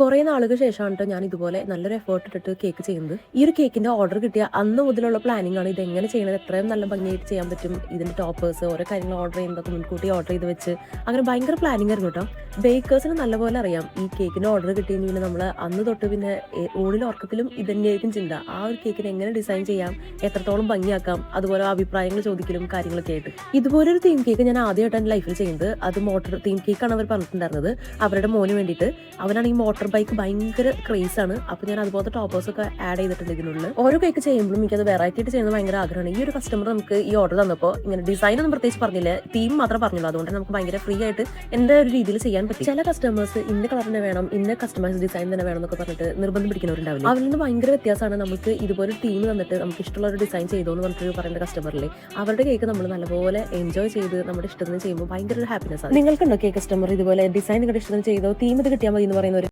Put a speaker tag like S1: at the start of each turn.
S1: കുറേ നാളുകൾ ശേഷമാണ് കേട്ടോ ഞാൻ ഇതുപോലെ നല്ലൊരു എഫേർട്ട് ഇട്ടിട്ട് കേക്ക് ചെയ്യുന്നത്. ഈ ഒരു കേക്കിന്റെ ഓർഡർ കിട്ടിയ അന്ന് മുതലുള്ള പ്ലാനിംഗ് ആണ് ഇത് എങ്ങനെ ചെയ്യണത് എത്രയും നല്ല ഭംഗിയായിട്ട് ചെയ്യാൻ പറ്റും ഇതിന്റെ ടോപ്പേഴ്സ് ഓരോ കാര്യങ്ങൾ ഓർഡർ ചെയ്യുന്നതൊക്കെ മുൻകൂട്ടി ഓർഡർ ചെയ്ത് വെച്ച്. അങ്ങനെ ഭയങ്കര പ്ലാനിംഗ് ആയിരുന്നു കേട്ടോ ബേക്കേഴ്സിന് നല്ലപോലെ അറിയാം ഈ കേക്കിന്റെ ഓർഡർ കിട്ടിയെങ്കിൽ പിന്നെ നമ്മൾ അന്ന് തൊട്ട് പിന്നെ ഓണിൽ ഉറക്കത്തിലും ഉറക്കത്തിലും ഇതന്നെയായിരിക്കും ചിന്ത. ആ ഒരു കേക്കിന് എങ്ങനെ ഡിസൈൻ ചെയ്യാം എത്രത്തോളം ഭംഗിയാക്കാം അതുപോലെ അഭിപ്രായങ്ങൾ ചോദിക്കലും കാര്യങ്ങളൊക്കെ ആയിട്ട്. ഇതുപോലൊരു തീം കേക്ക് ഞാൻ ആദ്യമായിട്ടാണ് ലൈഫിൽ ചെയ്യുന്നത്. അത് മോട്ടർ തീം കേക്കാണ് അവർ പറഞ്ഞിട്ടുണ്ടായിരുന്നത്. അവരുടെ മോന് വേണ്ടിയിട്ട്. അവനാണെങ്കിൽ മോട്ടോർ ബൈക്ക് ഭയങ്കര ക്രേസ് ആണ്. അപ്പോൾ ഞാൻ അതുപോലത്തെ ടോപ്പേഴ്സ് ഒക്കെ ആഡ് ചെയ്തിട്ടുണ്ട് ഇതിനുള്ളിൽ ഓരോ കേക്ക് ചെയ്യുമ്പോഴും എനിക്കത് വെറൈറ്റി ആയിട്ട് ചെയ്യുന്നത് ഭയങ്കര ആഗ്രഹമാണ്. ഈ ഒരു കസ്റ്റമർ നമുക്ക് ഈ ഓർഡർ തന്നപ്പോൾ ഇങ്ങനെ ഡിസൈൻ ഒന്നും പ്രത്യേകിച്ച് പറഞ്ഞില്ല. തീം മാത്രം പറഞ്ഞുള്ളൂ അതുകൊണ്ട് നമുക്ക് ഭയങ്കര ഫ്രീ ആയിട്ട് എന്റെ ഒരു രീതിയിൽ ചെയ്യാൻ പറ്റും. ചില കസ്റ്റമേഴ്സ് ഇന്ന കളർ തന്നെ വേണം ഇന്ന കസ്റ്റമൈസ് ഡിസൈൻ തന്നെ വേണം എന്നൊക്കെ പറഞ്ഞിട്ട് നിർബന്ധം പിടിക്കുന്നവരുണ്ടാവില്ല. അവരിൽ നിന്ന് ഭയങ്കര വ്യത്യാസമാണ് നമുക്ക് ഇതുപോലെ തീം തന്നിട്ട് നമുക്ക് ഇഷ്ടമുള്ള ഒരു ഡിസൈൻ ചെയ്തോ എന്ന് പറഞ്ഞിട്ട് പറയുന്ന കസ്റ്റമറിലെ അവരുടെ കേക്ക് നമ്മൾ നല്ലപോലെ എൻജോയ് ചെയ്ത് നമ്മുടെ ഇഷ്ടത്തിന് ചെയ്യുമ്പോൾ ഭയങ്കര ഒരു ഹാപ്പിനെസ് ആണ്. നിങ്ങൾക്കുണ്ടോ കേക്ക് കസ്റ്റമർ ഇതുപോലെ ഡിസൈൻ നിങ്ങളുടെ ഇഷ്ടത്തിന് ചെയ്തോ തീം ഇത് കിട്ടിയാൽ മതി എന്ന് പറയുന്ന ഒരു